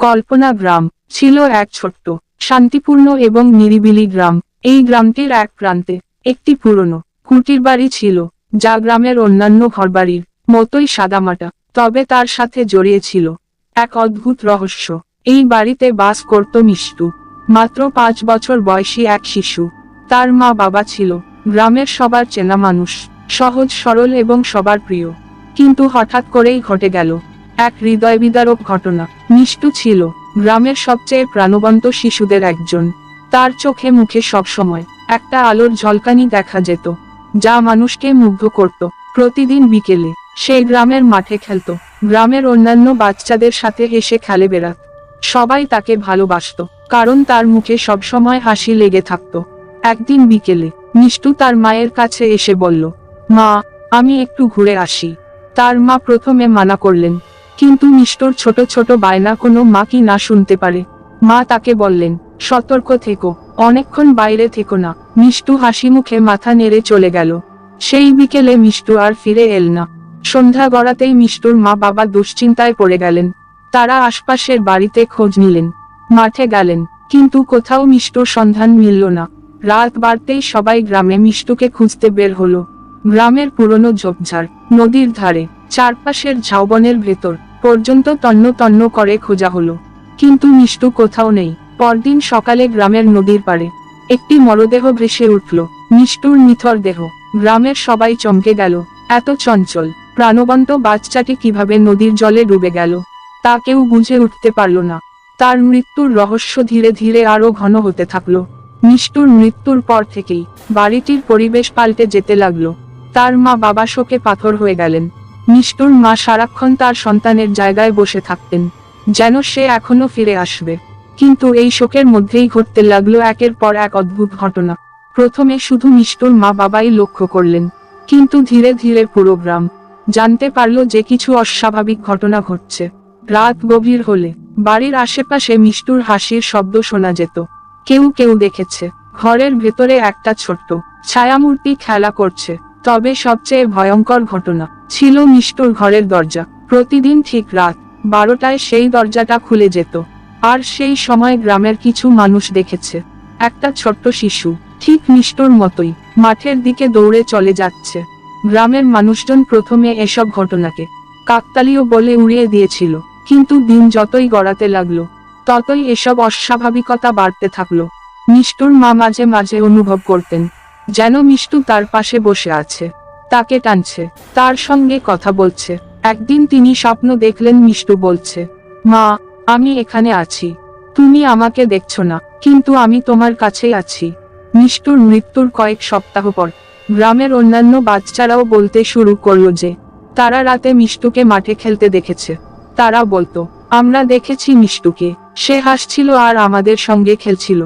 কল্পনা গ্রাম ছিল এক ছোট্ট, শান্তিপূর্ণ এবং নিরিবিলি গ্রাম। এই গ্রামটির এক প্রান্তে একটি পুরনো কুটির বাড়ি ছিল, যা গ্রামের অন্যান্য ঘরবাড়ির মতোই সাদামাটা, তবে তার সাথে জড়িয়ে ছিল এক অদ্ভুত রহস্য। এই বাড়িতে বাস করত মিষ্টু, মাত্র পাঁচ বছর বয়সী এক শিশু। তার মা বাবা ছিল গ্রামের সবার চেনা মানুষ, সহজ সরল এবং সবার প্রিয়। কিন্তু হঠাৎ করেই ঘটে গেল এক হৃদয় বিদারক ঘটনা। মিষ্টু ছিল গ্রামের সবচেয়ে প্রাণবন্ত শিশুদের একজন। তার চোখে মুখে সবসময় একটা আলোর ঝলকানি দেখা যেত, যা মানুষকে মুগ্ধ করত। প্রতিদিন বিকেলে সে গ্রামের মাঠে খেলত। গ্রামের অন্যান্য বাচ্চাদের সাথে হেসে খেলে বেড়াত। সবাই তাকে ভালোবাসতো, কারণ তার মুখে সবসময় হাসি লেগে থাকতো। একদিন বিকেলে মিষ্টু তার মায়ের কাছে এসে বলল, মা, আমি একটু ঘুরে আসি। তার মা প্রথমে মানা করলেন কিন্তু মিষ্টুর ছোট ছোট বায়না কোনো মা কি না শুনতে পারে। মা তাকে বললেন, সতর্ক থেকো, অনেকক্ষণ বাইরে থেকো না। মিষ্টু হাসি মুখে মাথা নেড়ে চলে গেল। সেই বিকেলে মিষ্টু আর ফিরে এল না। সন্ধ্যা গড়াতেই মিষ্টুর মা বাবা দুশ্চিন্তায় পড়ে গেলেন। তারা আশপাশের বাড়িতে খোঁজ নিলেন। মাঠে গেলেন, কিন্তু কোথাও মিষ্টুর সন্ধান মিলল না। রাত বাড়তেই সবাই গ্রামে মিষ্টুকে খুঁজতে বের হলো। গ্রামের পুরনো ঝোপঝাড়, নদীর ধারে, চারপাশের ঝাউবনের ভেতর। পর্যন্ত তন্ন তন্ন করে খোঁজা হলো। কিন্তু মিষ্টু কোথাও নেই। পরদিন সকালে গ্রামের নদীর পাড়ে একটি মরদেহ ভেসে উঠল। মিষ্টুর নিথর দেহ। গ্রামের সবাই চমকে গেল। এত চঞ্চল। প্রাণবন্ত বাচ্চাটি কীভাবে নদীর জলে ডুবে গেল, তা কেউ বুঝে উঠতে পারল না। তার মৃত্যুর রহস্য ধীরে ধীরে আরও ঘন হতে থাকল। মিষ্টুর মৃত্যুর পর থেকেই বাড়িটির পরিবেশ পাল্টে যেতে লাগল। তার মা বাবা শোকে পাথর হয়ে গেলেন। মিষ্টুর মা সারাক্ষণ তার সন্তানের জায়গায় বসে থাকতেন, যেন সে এখনও ফিরে আসবে। কিন্তু এই শোকের মধ্যেই ঘটতে লাগল একের পর এক অদ্ভুত ঘটনা। প্রথমে শুধু মিষ্টুর মা বাবাই লক্ষ্য করলেন, কিন্তু ধীরে ধীরে পুরো গ্রাম জানতে পারল যে কিছু অস্বাভাবিক ঘটনা ঘটছে। রাত গভীর হলে বাড়ির আশেপাশে মিষ্টুর হাসির শব্দ শোনা যেত। কেউ কেউ দেখেছে, ঘরের ভেতরে একটা ছোট্ট ছায়ামূর্তি খেলা করছে। তবে সবচেয়ে ভয়ঙ্কর ঘটনা ছিল মিষ্টুর ঘরের দরজা। প্রতিদিন ঠিক রাত বারোটায় সেই দরজাটা খুলে যেত। আর সেই সময় গ্রামের কিছু মানুষ দেখেছে। একটা ছোট্ট শিশু, ঠিক মিষ্টুর মতোই, মাঠের দিকে দৌড়ে চলে যাচ্ছে। গ্রামের মানুষজন প্রথমে এসব ঘটনাকে কাকতালীয় বলে উড়িয়ে দিয়েছিল। কিন্তু দিন যতই গড়াতে লাগল, ততই এসব অস্বাভাবিকতা বাড়তে থাকল। নিষ্ঠুর মা মাঝে মাঝে অনুভব করতেন। যেন মিষ্টু তার পাশে বসে আছে। তাকে টানছে। তার সঙ্গে কথা বলছে। একদিন তিনি স্বপ্ন দেখলেন মিষ্টু বলছে, মা, আমি এখানে আছি। তুমি আমাকে দেখছ না, কিন্তু আমি তোমার কাছেই আছি। মিষ্টুর মৃত্যুর কয়েক সপ্তাহ পর, গ্রামের অন্যান্য বাচ্চারাও বলতে শুরু করল যে, তারা রাতে মিষ্টুকে মাঠে খেলতে দেখেছে। তারা বলতো, আমরা দেখেছি মিষ্টুকে। সে হাসছিল আর আমাদের সঙ্গে খেলছিল।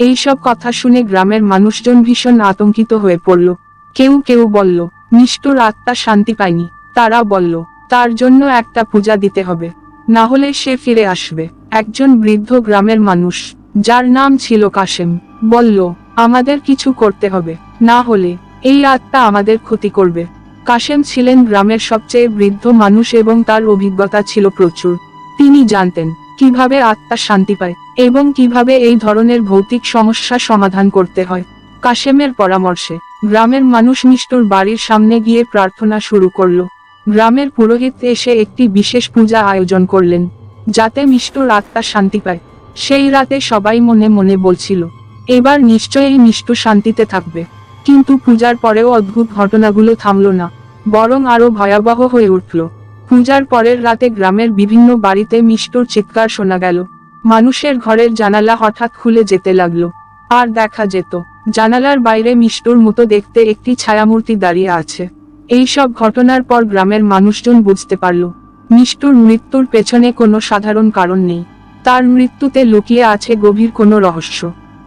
এইসব কথা শুনে গ্রামের মানুষজন ভীষণ আতঙ্কিত হয়ে পড়ল। কেউ কেউ বলল, নিষ্ঠুর আত্মা শান্তি পায়নি। তারা বলল, তার জন্য একটা পূজা দিতে হবে। না হলে সে ফিরে আসবে। একজন বৃদ্ধ গ্রামের মানুষ, যার নাম ছিল কাশেম, বলল, আমাদের কিছু করতে হবে। না হলে এই আত্মা আমাদের ক্ষতি করবে। কাশেম ছিলেন গ্রামের সবচেয়ে বৃদ্ধ মানুষ এবং তার অভিজ্ঞতা ছিল প্রচুর। তিনি জানতেন কীভাবে আত্মা শান্তি পায় এবং কীভাবে এই ধরনের ভৌতিক সমস্যা সমাধান করতে হয়? কাশেমের পরামর্শে, গ্রামের মানুষ মিষ্টুর বাড়ির সামনে গিয়ে প্রার্থনা শুরু করল। গ্রামের পুরোহিত এসে একটি বিশেষ পূজা আয়োজন করলেন, যাতে মিষ্টুর আত্মা শান্তি পায়। সেই রাতে সবাই মনে মনে বলছিল, এবার নিশ্চয়ই মিষ্টু শান্তিতে থাকবে। কিন্তু পূজার পরেও অদ্ভুত ঘটনাগুলো থামল না, বরং আরও ভয়াবহ হয়ে উঠল। পূজার পরের রাতে গ্রামের বিভিন্ন বাড়িতে মিষ্টুর চিৎকার শোনা গেল। মানুষের ঘরের জানালা হঠাৎ খুলে যেতে লাগল। আর দেখা যেত, জানালার বাইরে মিষ্টুর মতো দেখতে একটি ছায়ামূর্তি দাঁড়িয়ে আছে। এই সব ঘটনার পর গ্রামের মানুষজন বুঝতে পারল, মিষ্টুর মৃত্যুর পেছনে কোনো সাধারণ কারণ নেই। তার মৃত্যুতে লুকিয়ে আছে গভীর কোনো রহস্য।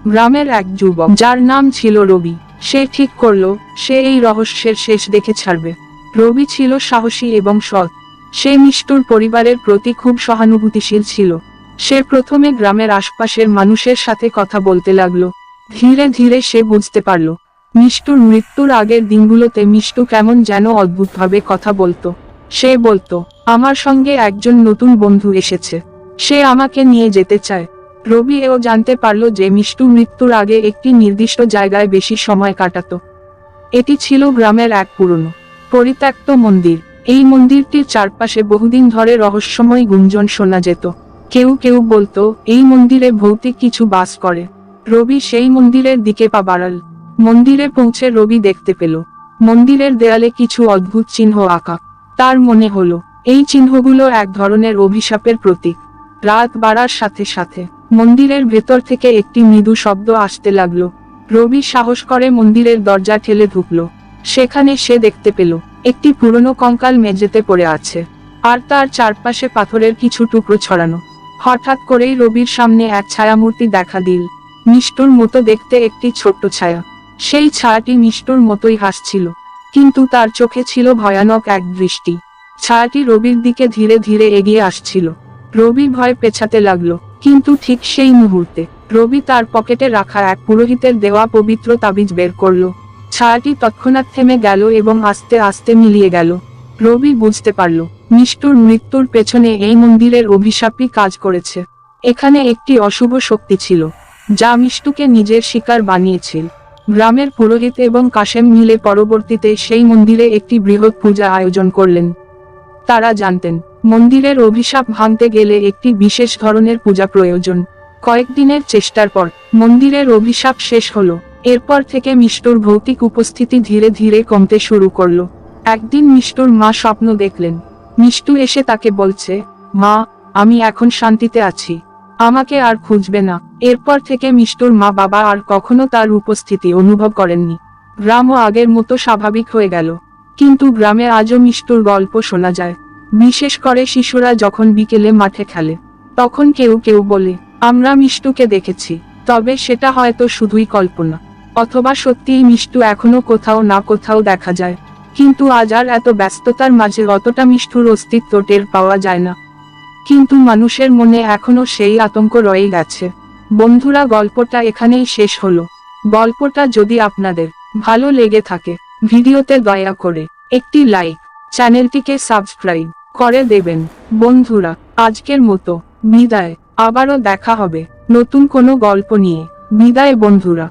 গ্রামের এক যুবক, যার নাম ছিল রবি, সে ঠিক করল, সে এই রহস্যের শেষ দেখে ছাড়বে। রবি ছিল সাহসী এবং সৎ। সে মিষ্টুর পরিবারের প্রতি খুব সহানুভূতিশীল ছিল। সে প্রথমে গ্রামের আশপাশের মানুষের সাথে কথা বলতে লাগল। ধীরে ধীরে সে বুঝতে পারল মিষ্টুর মৃত্যুর আগের দিনগুলোতে মিষ্টু কেমন যেন অদ্ভুতভাবে কথা বলতো। সে বলতো, আমার সঙ্গে একজন নতুন বন্ধু এসেছে। সে আমাকে নিয়ে যেতে চায়। রবি এও জানতে পারল যে মিষ্টু মৃত্যুর আগে একটি নির্দিষ্ট জায়গায় বেশি সময় কাটাতো। এটি ছিল গ্রামের এক পুরনো, পরিত্যক্ত মন্দির। এই মন্দিরটির চারপাশে বহুদিন ধরে রহস্যময় গুঞ্জন শোনা যেত। কেউ কেউ বলতো, এই মন্দিরে ভৌতিক কিছু বাস করে। রবি সেই মন্দিরের দিকে পা বাড়াল। মন্দিরে পৌঁছে রবি দেখতে পেল। মন্দিরের দেয়ালে কিছু অদ্ভুত চিহ্ন আঁকা। তার মনে হলো, এই চিহ্নগুলো এক ধরনের অভিশাপের প্রতীক। রাত বাড়ার সাথে সাথে মন্দিরের ভেতর থেকে একটি মৃদু শব্দ আসতে লাগল। রবি সাহস করে মন্দিরের দরজা ঠেলে ঢুকলো। সেখানে সে দেখতে পেল একটি পুরনো কঙ্কাল মেঝেতে পড়ে আছে, আর তার চারপাশে পাথরের কিছু টুকরো ছড়ানো। হঠাৎ করেই রবির সামনে এক ছায়ামূর্তি দেখা দিল। মিষ্টুর মতো দেখতে একটি ছোট্ট ছায়া। সেই ছায়াটি মিষ্টুর মতোই হাসছিল, কিন্তু তার চোখে ছিল ভয়ানক এক দৃষ্টি। ছায়াটি রবির দিকে ধীরে ধীরে এগিয়ে আসছিল। রবি ভয় পেছাতে লাগল, কিন্তু ঠিক সেই মুহূর্তে রবি তার পকেটে রাখা এক পুরোহিতের দেওয়া পবিত্র তাবিজ বের করল। ছায়াটি তৎক্ষণাৎ থেমে গেল এবং আস্তে আস্তে মিলিয়ে গেল। রবি বুঝতে পারল মিষ্টুর মৃত্যুর পেছনে এই মন্দিরের অভিশাপই কাজ করেছে। এখানে একটি অশুভ শক্তি ছিল, যা মিষ্টুকে নিজের শিকার বানিয়েছিল। গ্রামের পুরোহিত এবং কাশেম মিলে পরবর্তীতে সেই মন্দিরে একটি বৃহৎ পূজা আয়োজন করলেন। তারা জানতেন, মন্দিরের অভিশাপ ভাঙতে গেলে একটি বিশেষ ধরনের পূজা প্রয়োজন। কয়েকদিনের চেষ্টার পর মন্দিরের অভিশাপ শেষ হলো। এরপর থেকে মিষ্টুর ভৌতিক উপস্থিতি ধীরে ধীরে কমতে শুরু করল। একদিন মিষ্টুর মা স্বপ্ন দেখলেন। মিষ্টু এসে তাকে বলছে, মা, আমি এখন শান্তিতে আছি। আমাকে আর খুঁজবে না। এরপর থেকে মিষ্টুর মা বাবা আর কখনো তার উপস্থিতি অনুভব করেননি। গ্রামও আগের মতো স্বাভাবিক হয়ে গেল। কিন্তু গ্রামে আজও মিষ্টুর গল্প শোনা যায়। বিশেষ করে শিশুরা যখন বিকেলে মাঠে খেলে, তখন কেউ কেউ বলে, আমরা মিষ্টুকে দেখেছি। তবে সেটা হয়তো শুধুই কল্পনা। অথবা সত্যিই মিষ্টু এখনও কোথাও না কোথাও দেখা যায়। কিন্তু আজ আর এত ব্যস্ততার মাঝে অতটা মিষ্টুর অস্তিত্ব টের পাওয়া যায় না। কিন্তু মানুষের মনে এখনও সেই আতঙ্ক রয়ে গেছে। বন্ধুরা, গল্পটা এখানেই শেষ হলো। গল্পটা যদি আপনাদের ভালো লেগে থাকে, ভিডিওতে দয়া করে একটি লাইক, চ্যানেলটিকে সাবস্ক্রাইব করে দেবেন। বন্ধুরা, আজকের মতো বিদায়। আবারও দেখা হবে নতুন কোনো গল্প নিয়ে। বিদায় বন্ধুরা।